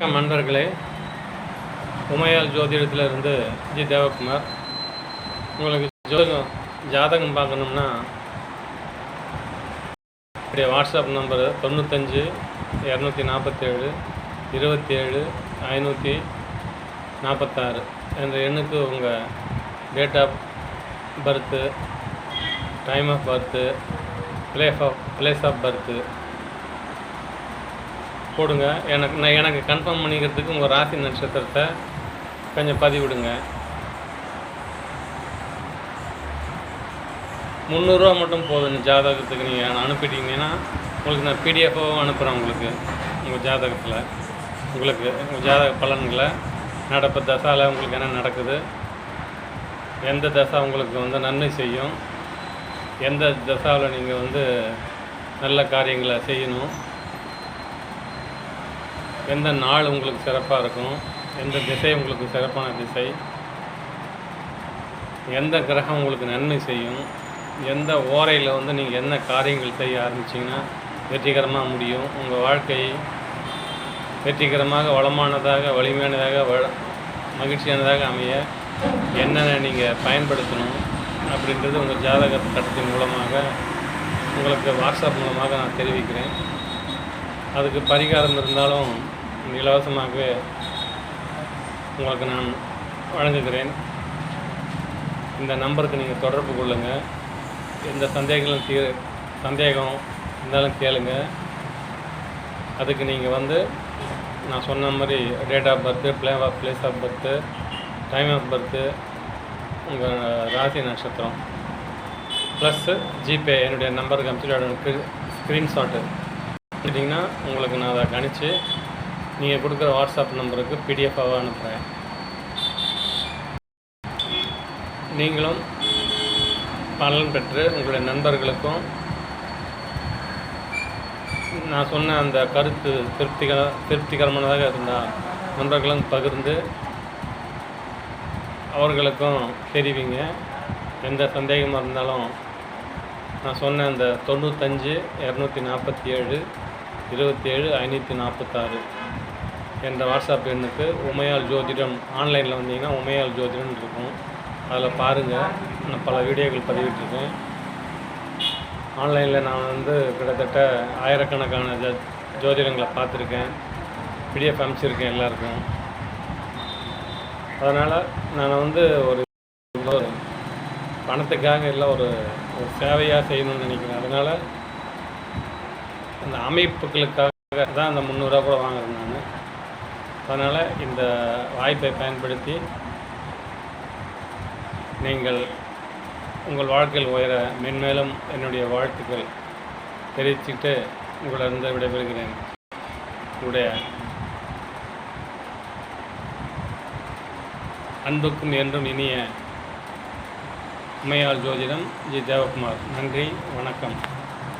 வணக்கம் நண்பர்களே. உமையால் ஜோதிடத்திலிருந்து ஜி. தேவகுமார். உங்களுக்கு ஜோதிடம் ஜாதகம் பார்க்கணும்னா என்னுடைய வாட்ஸ்அப் நம்பரு தொண்ணூத்தஞ்சு இரநூத்தி நாற்பத்தேழு இருபத்தி ஏழு ஐநூற்றி நாற்பத்தாறு என்ற எண்ணுக்கு உங்கள் date of birth time of birth place of place of birth போடுங்க. எனக்கு நான் எனக்கு கன்ஃபார்ம் பண்ணிக்கிறதுக்கு உங்கள் ராசி நட்சத்திரத்தை கொஞ்சம் பதிவிடுங்க. முந்நூறுரூவா மட்டும் போதும் இந்த ஜாதகத்துக்கு நீங்கள் அனுப்பிட்டீங்கன்னா உங்களுக்கு நான் பிடிஎஃபாகவும் அனுப்புகிறேன் உங்களுக்கு உங்கள் ஜாதகத்தில். உங்களுக்கு உங்கள் ஜாதக பலன்களை நடப்பு தசாவில் உங்களுக்கு என்ன நடக்குது? எந்த தசா உங்களுக்கு வந்து நன்மை செய்யும்? எந்த தசாவில் நீங்கள் வந்து நல்ல காரியங்களை செய்யணும்? எந்த நாள் உங்களுக்கு சிறப்பாக இருக்கும்? எந்த திசை உங்களுக்கு சிறப்பான திசை? எந்த கிரகம் உங்களுக்கு நன்மை செய்யும்? எந்த ஓரையில் வந்து நீங்கள் என்ன காரியங்கள் செய்ய ஆரம்பிச்சிங்கன்னா வெற்றிகரமாக முடியும். உங்கள் வாழ்க்கை வெற்றிகரமாக வளமானதாக வலிமையானதாக வள மகிழ்ச்சியானதாக அமைய என்னென்ன நீங்கள் பயன்படுத்தணும் அப்படின்றது உங்கள் ஜாதக கட்டத்தின் மூலமாக உங்களுக்கு வாட்ஸ்அப் மூலமாக நான் தெரிவிக்கிறேன். அதுக்கு பரிகாரம் இருந்தாலும் இலவசமாகவே உங்களுக்கு நான் வழங்குகிறேன். இந்த நம்பருக்கு நீங்கள் தொடர்பு கொள்ளுங்கள் எந்த சந்தேகங்களும் தீ சந்தேகம் இருந்தாலும் கேளுங்க. அதுக்கு நீங்கள் வந்து நான் சொன்ன மாதிரி date of birth place of place of birth time of birth உங்கள் ராசி நட்சத்திரம். ப்ளஸ்ஸு ஜிபே என்னுடைய நம்பருக்கு அனுப்பிச்சு ஸ்க்ரீன்ஷாட்டு எடுத்துட்டிங்கன்னா உங்களுக்கு நான் அதை கணிச்சு நீங்கள் கொடுக்குற வாட்ஸ்அப் நம்பருக்கு பிடிஎஃபாக அனுப்புகிறேன். நீங்களும் பலன் பெற்று உங்களுடைய நண்பர்களுக்கும் நான் சொன்ன அந்த கருத்து திருப்திகர திருப்திகரமானதாக இருந்தால் நண்பர்களும் பகிர்ந்து அவர்களுக்கும் தெரிவிங்க. எந்த சந்தேகமாக இருந்தாலும் நான் சொன்ன அந்த தொண்ணூத்தஞ்சு இரநூத்தி நாற்பத்தி ஏழு இருபத்தி ஏழு ஐநூற்றி நாற்பத்தாறு. என்ற வாட்ஸ்அப் எண்ணுக்கு உமையால் ஜோதிடம் ஆன்லைனில் வந்தீங்கன்னா உமையால் ஜோதிடம் இருக்கும். அதில் பாருங்கள் நான் பல வீடியோக்கள் பதிவிட்டிருக்கேன். ஆன்லைனில் நான் வந்து கிட்டத்தட்ட ஆயிரக்கணக்கான ஜ ஜோதிடங்களை பார்த்துருக்கேன். பிடிஎஃப் அனுப்பிச்சிருக்கேன் எல்லாருக்கும். அதனால் நான் வந்து ஒரு ஒரு பணத்துக்காக இல்லை ஒரு ஒரு சேவையாக செய்யணும்னு நினைக்கிறேன். அதனால் அந்த அமைப்புகளுக்காக தான் அந்த முந்நூறுரூவா கூட வாங்குறேன் நான். அதனால் இந்த வாய்ப்பை பயன்படுத்தி நீங்கள் உங்கள் வாழ்க்கையில் உயர மென்மேலும் என்னுடைய வாழ்த்துக்கள் தெரிவிச்சுட்டு உங்களிருந்து விடைபெறுகிறேன். உங்களுடைய அன்புக்கும் என்றும் இனிய உமையாள் ஜோதிடம் ஜி தேவகுமார். நன்றி வணக்கம்.